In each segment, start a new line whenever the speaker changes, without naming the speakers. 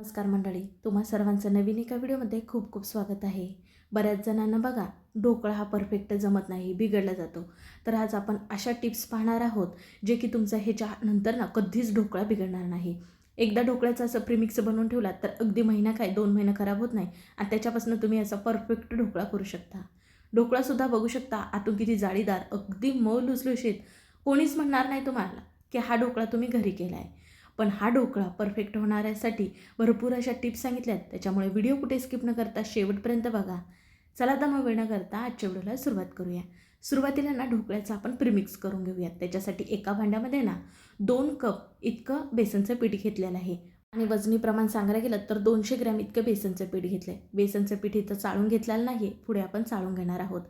नमस्कार मंडळी तुम्हा सर्वांचं नवीन एका व्हिडिओमध्ये खूप खूप स्वागत आहे. बऱ्याच जणांना बघा ढोकळा हा परफेक्ट जमत नाही बिघडला जातो. तर आज आपण अशा टिप्स पाहणार आहोत जे की तुमचा ह्याच्या नंतर ना कधीच ढोकळा बिघडणार नाही. एकदा ढोकळ्याचं असं प्रिमिक्स बनवून ठेवला तर अगदी महिना काय दोन महिना खराब होत नाही आणि त्याच्यापासून तुम्ही असा परफेक्ट ढोकळा करू शकता. ढोकळासुद्धा बघू शकता आतून किती जाळीदार अगदी मऊ लुसलुशीत. कोणीच म्हणणार नाही तुम्हाला की हा ढोकळा तुम्ही घरी केला आहे पण हा ढोकळा परफेक्ट होणाऱ्यासाठी भरपूर अशा टिप्स सांगितल्यात. त्याच्यामुळे व्हिडिओ कुठे स्किप न करता शेवटपर्यंत बघा. चला आता मग वेळ न करता आजच्या व्हिडिओला सुरुवात करूया. सुरुवातीला ना ढोकळ्याचं आपण प्रिमिक्स करून घेऊयात. त्याच्यासाठी एका भांड्यामध्ये ना दोन कप इतकं बेसनचं पीठ घेतलेलं आहे. आणि वजनी प्रमाण सांगायला गेलं तर दोनशे ग्रॅम इतकं बेसनचं पीठ घेतलं आहे बेसनचं पीठ इथं चाळून घेतलेलं नाही पुढे आपण चाळून घेणार आहोत.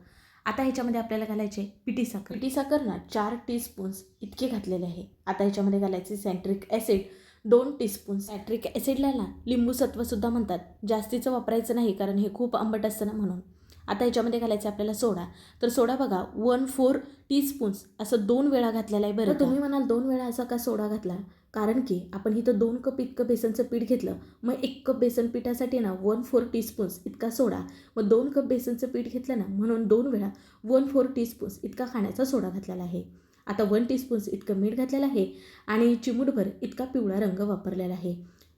आता ह्याच्यामध्ये आपल्याला घालायचे पिठी साखर. पिठी साखर ना चार टीस्पून्स इतके घातलेले आहे. आता ह्याच्यामध्ये घालायचे सँट्रिक ॲसिड दोन टीस्पून सॅट्रिक ॲसिडला ना लिंबू सत्वसुद्धा म्हणतात. जास्तीचं वापरायचं नाही कारण हे खूप आंबट असतं ना म्हणून. आता ह्याच्यामध्ये घालायचं आपल्याला सोडा. तर सोडा बघा वन फोर टीस्पून्स असं दोन वेळा घातलेला आहे बरं तुम्ही म्हणाल दोन वेळा असा का सोडा घातला? कारण की आपण इथं दोन कप इतकं बेसनचं पीठ घेतलं मग एक कप बेसन पिठासाठी ना वन फोर टीस्पून्स इतका सोडा. मग दोन कप बेसनचं पीठ घेतलं ना म्हणून दोन वेळा वन फोर टीस्पून्स इतका खाण्याचा सोडा घातलेला आहे. आता वन टीस्पून्स इतकं मीठ घातलेलं आहे आणि चिमूटभर इतका पिवळा रंग वापरलेला आहे.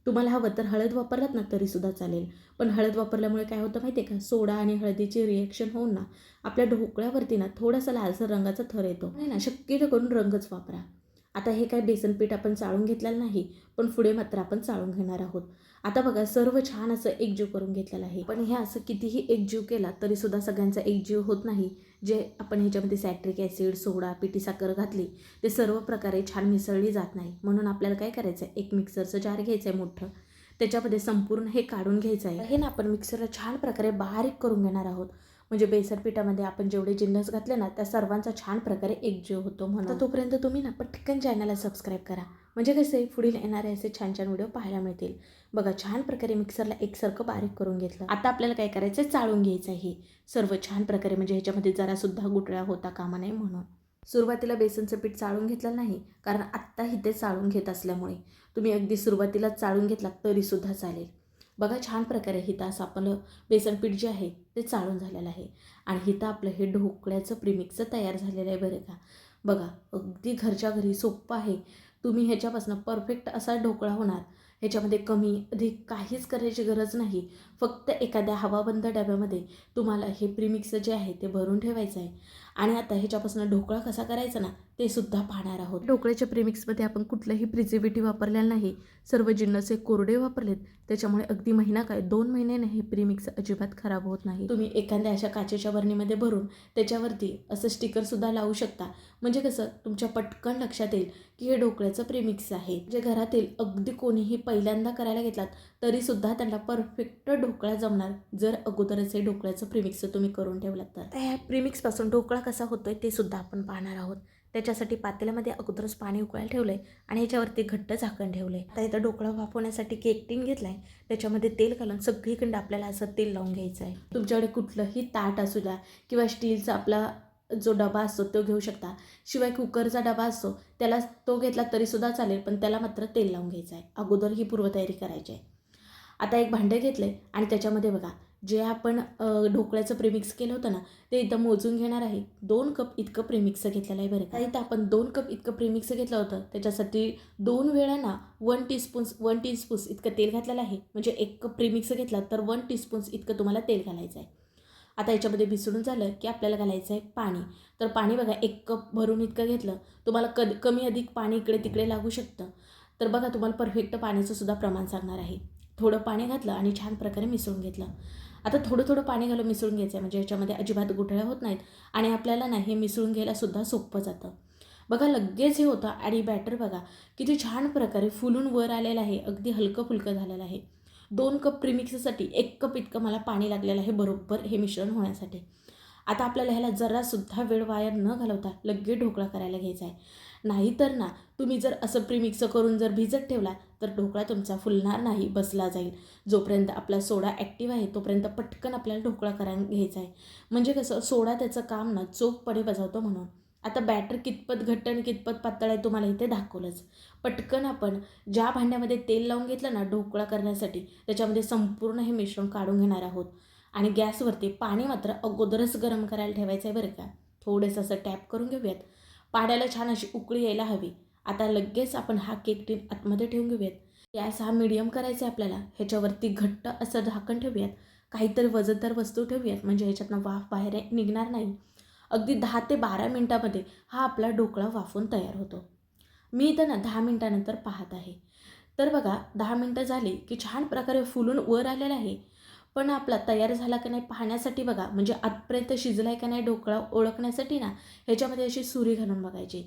तुम्हाला हवं तर हळद वापरलात ना तरीसुद्धा चालेल. पण हळद वापरल्यामुळे काय होतं माहिती आहे का? सोडा आणि हळदीची रिॲक्शन होऊन ना आपल्या ढोकळ्यावरती ना थोडासा लालसर रंगाचा थर येतो. आणि ना शक्यतो करून रंगच वापरा. आता हे काय बेसन पीठ आपण चाळून घेतलेलं नाही पण पुढे मात्र आपण चाळून घेणार आहोत. आता बघा सर्व छान असं एकजीव करून घेतलेलं आहे. पण हे असं कितीही एकजीव केला तरीसुद्धा सगळ्यांचा एकजीव होत नाही. जे आपण ह्याच्यामध्ये सॅट्रिक ॲसिड सोडा पिठी साखर घातली ते सर्व प्रकारे छान मिसळली जात नाही. म्हणून आपल्याला काय करायचं आहे एक मिक्सरचं जार घ्यायचं आहे मोठं. त्याच्यामध्ये संपूर्ण हे काढून घ्यायचं आहे हे ना आपण मिक्सरला छान प्रकारे बारीक करून घेणार आहोत. म्हणजे बेसन पिठामध्ये आपण जेवढे जिन्नस घातले ना त्या सर्वांचा छान प्रकारे एकजीव होतो म्हणून. तोपर्यंत तुम्ही ना पटकन चॅनलला सबस्क्राईब करा. म्हणजे कसे पुढील येणारे असे छान छान व्हिडिओ पाहायला मिळतील. बघा छान प्रकारे मिक्सरला एकसारखं बारीक करून घेतलं. आता आपल्याला काय करायचं आहे चाळून घ्यायचं आहे सर्व छान प्रकारे म्हणजे ह्याच्यामध्ये जरासुद्धा गुटळ्या होता कामा नये म्हणून. सुरुवातीला बेसनचं पीठ चाळून घेतलं नाही कारण आत्ता इथे चाळून घेत असल्यामुळे. तुम्ही अगदी सुरुवातीला चाळून घेतला तरीसुद्धा चालेल. बघा छान प्रकारे हिता असं आपलं बेसनपीठ जे आहे ते चाळून झालेलं आहे. आणि हिता आपलं हे ढोकळ्याचं प्रिमिक्सचं तयार झालेलं आहे बरं का. बघा अगदी घरच्या घरी सोपं आहे. तुम्ही ह्याच्यापासून परफेक्ट असा ढोकळा होणार. ह्याच्यामध्ये कमी अधिक काहीच करायची गरज नाही. फक्त एखाद्या हवाबंद डब्यामध्ये तुम्हाला हे प्रीमिक्स जे आहे ते भरून ठेवायचं आहे. आणि आता ह्याच्यापासून ढोकळा कसा करायचा ना ते सुद्धा पाहणार आहोत. ढोकळ्याच्या प्रेमिक्समध्ये आपण कुठलंही प्रिझर्वेटिव्ह वापरलेलं नाही. सर्व जिन्नसे कोरडे वापरलेत. त्याच्यामुळे अगदी महिना काय दोन महिन्याने हे प्रीमिक्स अजिबात खराब होत नाही. तुम्ही एखाद्या अशा काचेच्या बरणीमध्ये भरून त्याच्यावरती असं स्टिकरसुद्धा लावू शकता. म्हणजे कसं तुमच्या पटकन लक्षात येईल की हे ढोकळ्याचं प्रेमिक्स आहे. जे घरातील अगदी कोणीही पहिल्यांदा करायला घेतलात तरीसुद्धा त्यांना परफेक्ट ढोकळा जमणार. जर अगोदरच हे ढोकळ्याचं प्रिमिक्स तुम्ही करून ठेवलात तर. ह्या प्रिमिक्सपासून ढोकळा कसा होतोय ते सुद्धा आपण पाहणार आहोत. त्याच्यासाठी पातेल्यामध्ये अगोदरच पाणी उकळायला ठेवलं आहे आणि ह्याच्यावरती घट्ट झाकण ठेवलं आहे आता इथं ढोकळा वाफवण्यासाठी केक टिन घेतला आहे त्याच्यामध्ये तेल घालून सगळीकडे आपल्याला असं तेल लावून घ्यायचं आहे तुमच्याकडे कुठलंही ताट असू द्या किंवा स्टीलचा आपला जो डबा असतो तो घेऊ शकता. शिवाय कुकरचा डबा असतो त्याला तो घेतला तरीसुद्धा चालेल पण त्याला मात्र तेल लावून घ्यायचं आहे अगोदर ही पूर्वतयारी करायची आहे. आता एक भांडं घेतलं आहे आणि त्याच्यामध्ये बघा जे आपण ढोकळ्याचं प्रेमिक्स केलं होतं ना ते इथं मोजून घेणार आहे. दोन कप इतकं प्रेमिक्स घेतलेलं आहे बरं का. इथं आपण दोन कप इतकं प्रेमिक्स घेतलं होतं त्याच्यासाठी दोन वेळा ना वन टीस्पून्स वन टीस्पून्स इतकं तेल घातलेलं आहे. म्हणजे एक कप प्रेमिक्स घेतला तर वन टीस्पून्स इतकं तुम्हाला तेल घालायचं आहे. आता याच्यामध्ये मिसळून झालं की आपल्याला घालायचं आहे पाणी. तर पाणी बघा एक कप भरून इतकं घेतलं तुम्हाला कद कमी अधिक पाणी इकडे तिकडे लागू शकतं. तर बघा तुम्हाला परफेक्ट पाण्याचं सुद्धा प्रमाण सांगणार आहे. थोडं पाणी घातलं आणि छान प्रकारे मिसळून घेतलं. आता थोडं थोडं पाणी घालून मिसळून घ्यायचं आहे. म्हणजे याच्यामध्ये अजिबात गुठळ्या होत नाहीत. आणि आपल्याला ना हे मिसळून घ्यायलासुद्धा सोपं जातं. बघा लगेच हे होतं. आणि बॅटर बघा किती छान प्रकारे फुलून वर आलेलं आहे. अगदी हलकं फुलकं झालेलं आहे. दोन कप प्रिमिक्ससाठी एक कप इतकं मला पाणी लागलेलं आहे बरोबर हे मिश्रण होण्यासाठी. आता आपल्याला ह्याला जरासुद्धा वेळ वाया न घालवता लगेच ढोकळा करायला घ्यायचा आहे. नाहीतर ना तुम्ही जर असं प्रिमिक्स करून जर भिजत ठेवला तर ढोकळा तुमचा फुलणार नाही बसला जाईल. जोपर्यंत आपला सोडा ॲक्टिव्ह आहे तोपर्यंत पटकन आपल्याला ढोकळा करायला घ्यायचा आहे. म्हणजे कसं सोडा त्याचं काम ना चोखपणे बजावतो म्हणून. आता बॅटर कितपत घट्ट आणि कितपत पातळ आहे तुम्हाला इथे दाखवलंच. पटकन आपण ज्या भांड्यामध्ये तेल लावून घेतलं ना ढोकळा करण्यासाठी त्याच्यामध्ये संपूर्ण हे मिश्रण काढून घेणार आहोत. आणि गॅसवरती पाणी मात्र अगोदरच गरम करायला ठेवायचं आहे बरं का. थोडंसं असं टॅप करून घेऊयात. पाण्याला छान अशी उकळी यायला हवी. आता लगेच आपण हा केक टीन आतमध्ये ठेवून घेऊयात. गॅस हा मिडियम करायचा आहे आपल्याला. ह्याच्यावरती घट्ट असं झाकण ठेवूयात. काहीतरी वजनदार वस्तू ठेवूयात. म्हणजे ह्याच्यातनं वाफ बाहेर निघणार नाही. अगदी दहा ते बारा मिनटामध्ये हा आपला ढोकळा वाफून तयार होतो. मी इथं ना दहा मिनटानंतर पाहत आहे. तर बघा दहा मिनटं झाली की छान प्रकारे फुलून वर आलेलं आहे. पण आपला तयार झाला का नाही पाहण्यासाठी बघा. म्हणजे आतपर्यंत शिजला आहे का नाही ढोकळा ओळखण्यासाठी ना ह्याच्यामध्ये अशी सुरी घालून बघायची.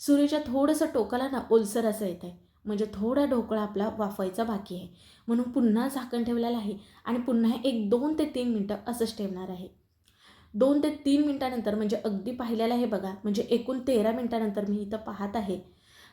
सुरीच्या थोडंसं टोकाला ना ओलसर असं येत आहे म्हणजे थोडा ढोकळा आपला वाफवायचा बाकी आहे. म्हणून पुन्हा झाकण ठेवलेलं आहे आणि पुन्हा एक दोन ते तीन मिनटं असंच ठेवणार आहे. दोन ते तीन मिनटानंतर म्हणजे अगदी पाहिलेलं आहे बघा. म्हणजे एकूण तेरा मिनटानंतर मी इथं पाहत आहे.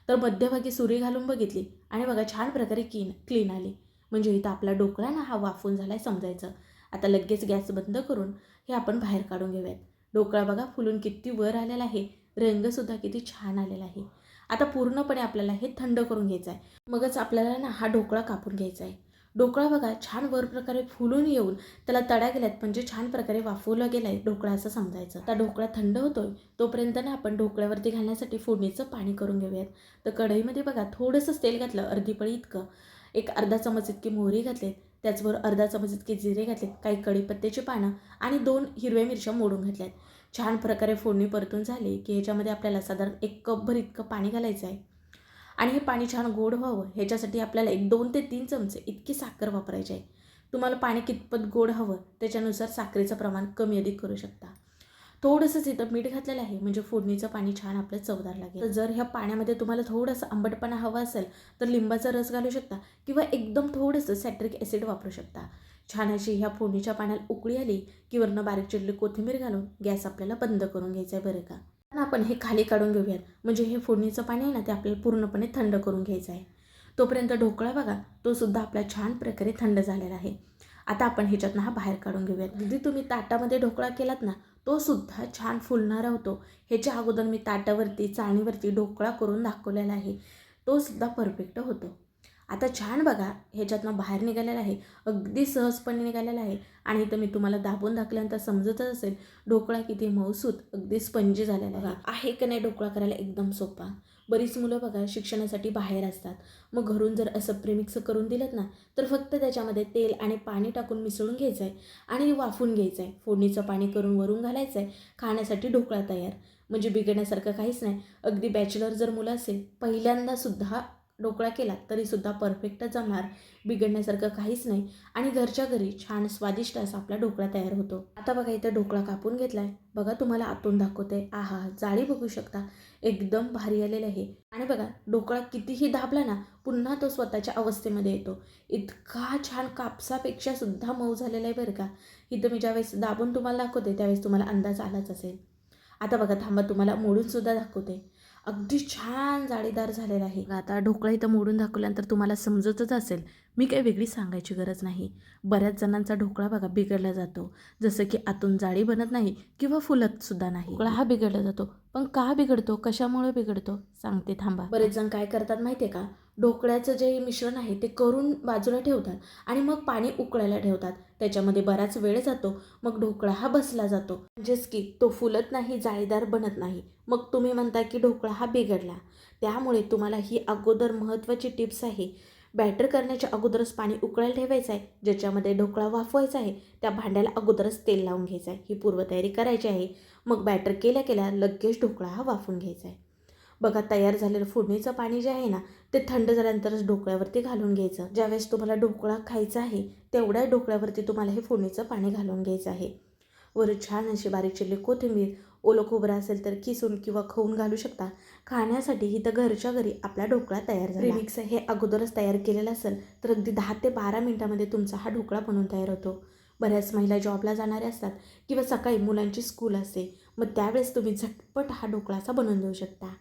तर मध्यभागी सुरी घालून बघितली आणि बघा छान प्रकारे किन क्लीन आली. म्हणजे इथं आपला ढोकळा ना हा वाफून झाला आहे समजायचं. आता लगेच गॅस बंद करून हे आपण बाहेर काढून घेऊयात. ढोकळा बघा फुलून किती वर आलेला आहे. रंगसुद्धा किती छान आलेला आहे. आता पूर्णपणे आपल्याला हे थंड करून घ्यायचं आहे मगच आपल्याला ना हा ढोकळा कापून घ्यायचा आहे ढोकळा बघा छान वर प्रकारे फुलून येऊन त्याला तड्या गेल्यात म्हणजे छान प्रकारे वाफवला गेला आहे ढोकळा असं समजायचं. आता ढोकळा थंड होतोय तोपर्यंत ना आपण ढोकळ्यावरती घालण्यासाठी फोडणीचं पाणी करून घेऊयात. तर कढईमध्ये बघा थोडंसंच तेल घातलं अर्धी पळी इतकं. एक अर्धा चमच इतकी मोहरी घातली त्याचबरोबर अर्धा चमच इतके जिरे घातलेत काही कढीपत्त्याची पानं आणि दोन हिरव्या मिरच्या मोडून घातल्यात. छान प्रकारे फोडणी परतून झाली की ह्याच्यामध्ये आपल्याला साधारण एक कपभर इतकं पाणी घालायचं आहे. आणि हे पाणी छान गोड व्हावं ह्याच्यासाठी आपल्याला एक दोन ते तीन चमचे इतकी साखर वापरायची आहे. तुम्हाला पाणी कितपत गोड हवं त्याच्यानुसार साखरेचं प्रमाण कमी अधिक करू शकता. थोडंसंच इथं मीठ घातलेलं आहे. म्हणजे फोडणीचं पाणी छान आपलं चवदार लागेल तर जर ह्या पाण्यामध्ये तुम्हाला थोडंसं आंबटपणा हवा असेल तर लिंबाचा रस घालू शकता किंवा एकदम थोडंसं सॅट्रिक ॲसिड वापरू शकता. छान अशी ह्या फोडणीच्या पाण्याला उकळी आली की वरनं बारीक चिरली कोथिंबीर घालून गॅस आपल्याला बंद करून घ्यायचा आहे बरं का. आपण हे खाली काढून घेऊयात. म्हणजे हे फोडणीचं पाणी आहे ना ते आपल्याला पूर्णपणे थंड करून घ्यायचं आहे. तोपर्यंत ढोकळा बघा तो सुद्धा आपला छान प्रकारे थंड झालेला आहे. आता आपण ह्याच्यातनं हा बाहेर काढून घेऊयात. अगदी तुम्ही ताटामध्ये ढोकळा केलात ना तो सुद्धा छान फुलणारा होतो. ह्याच्या अगोदर मी ताटावरती चाळणीवरती ढोकळा करून दाखवलेला आहे. तो सुद्धा परफेक्ट होतो. आता छान बघा ह्याच्यातनं बाहेर निघालेला आहे. अगदी सहजपणे निघालेला आहे. आणि इथं मी तुम्हाला दाबून दाखल्यानंतर समजतच असेल ढोकळा किती मौसूत अगदी स्पंजी झालेला आहे. आहे का नाही ढोकळा करायला एकदम सोपा? बरीच मुलं बघा शिक्षणासाठी बाहेर असतात. मग घरून जर असं प्रेमिक्स करून दिलं ना तर फक्त त्याच्यामध्ये तेल आणि पाणी टाकून मिसळून घ्यायचं आहे आणि वाफून घ्यायचं आहे फोडणीचं पाणी करून वरून घालायचं आहे खाण्यासाठी ढोकळा तयार. म्हणजे बिघडण्यासारखं काहीच नाही. अगदी बॅचलर जर मुलं असेल पहिल्यांदासुद्धा ढोकळा केला तरीसुद्धा परफेक्ट जमणार. बिघडण्यासारखं काहीच नाही. आणि घरच्या घरी छान स्वादिष्ट असा आपला ढोकळा तयार होतो. आता बघा इथं ढोकळा कापून घेतलाय. बघा तुम्हाला आतून दाखवते. आहा जाळी बघू शकता. एकदम भारी आलेलं आहे. आणि बघा ढोकळा कितीही दाबला ना पुन्हा तो स्वतःच्या अवस्थेमध्ये येतो. इतका छान कापसापेक्षा सुद्धा मऊ झालेला आहे बरं का. इथं मी ज्यावेळेस दाबून तुम्हाला दाखवते त्यावेळेस तुम्हाला अंदाज आलाच असेल. आता बघा थांबा तुम्हाला मोडूनसुद्धा दाखवते. अगदी छान जाळीदार झालेला आहे. आता ढोकळा इथं मोडून दाखवल्यानंतर तुम्हाला समजतच असेल मी काही वेगळी सांगायची गरज नाही. बऱ्याच जणांचा ढोकळा बघा बिघडला जातो. जसं की आतून जाळी बनत नाही किंवा फुलत सुद्धा नाही. ढोकळा हा बिघडला जातो. पण का बिघडतो? कशामुळे बिघडतो? सांगते थांबा. बरेच जण काय करतात माहिती आहे का? ढोकळ्याचं जे मिश्रण आहे ते करून बाजूला ठेवतात आणि मग पाणी उकळायला ठेवतात. त्याच्यामध्ये बराच वेळ जातो. मग ढोकळा हा बसला जातो. म्हणजेच की तो फुलत नाही जाळीदार बनत नाही. मग तुम्ही म्हणता की ढोकळा हा बिघडला. त्यामुळे तुम्हाला ही अगोदर महत्त्वाची टिप्स आहे. बॅटर करण्याच्या अगोदरच पाणी उकळायला ठेवायचं आहे. ज्याच्यामध्ये ढोकळा वाफवायचा आहे त्या भांड्याला अगोदरच तेल लावून घ्यायचं आहे. ही पूर्वतयारी करायची आहे. मग बॅटर केल्या केल्या लगेच ढोकळा हा वाफून घ्यायचा आहे. बघा तयार झालेलं फोडणीचं पाणी जे आहे ना ते थंड झाल्यानंतरच ढोकळ्यावरती घालून घ्यायचं. ज्यावेळेस तुम्हाला ढोकळा खायचा आहे तेवढ्या ढोकळ्यावरती तुम्हाला हे फोडणीचं पाणी घालून घ्यायचं आहे. वर छान अशी बारीक चिरली कोथिंबीर ओलं खोबरं असेल तर किसून किंवा खाऊन घालू शकता. खाण्यासाठी ही तर घरच्या घरी आपला ढोकळा तयार झाला. मिक्स हे अगोदरच तयार केलेलं असेल तर अगदी दहा ते बारा मिनटामध्ये तुमचा हा ढोकळा बनवून तयार होतो. बऱ्याच महिला जॉबला जाणाऱ्या असतात किंवा सकाळी मुलांची स्कूल असते मग त्यावेळेस तुम्ही झटपट हा ढोकळाचा बनवून देऊ शकता.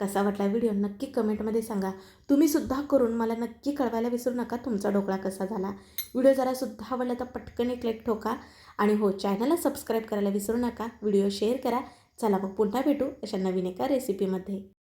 कसा वाटला व्हिडिओ नक्की कमेंटमध्ये सांगा. तुम्हीसुद्धा करून मला नक्की कळवायला विसरू नका. तुमचा ढोकळा कसा झाला? व्हिडिओ जरासुद्धा आवडला तर पटकन एक लाईक ठोका. आणि हो चॅनलला सबस्क्राईब करायला विसरू नका. व्हिडिओ शेअर करा. चला मग पुन्हा भेटू अशा नवीन एका रेसिपीमध्ये.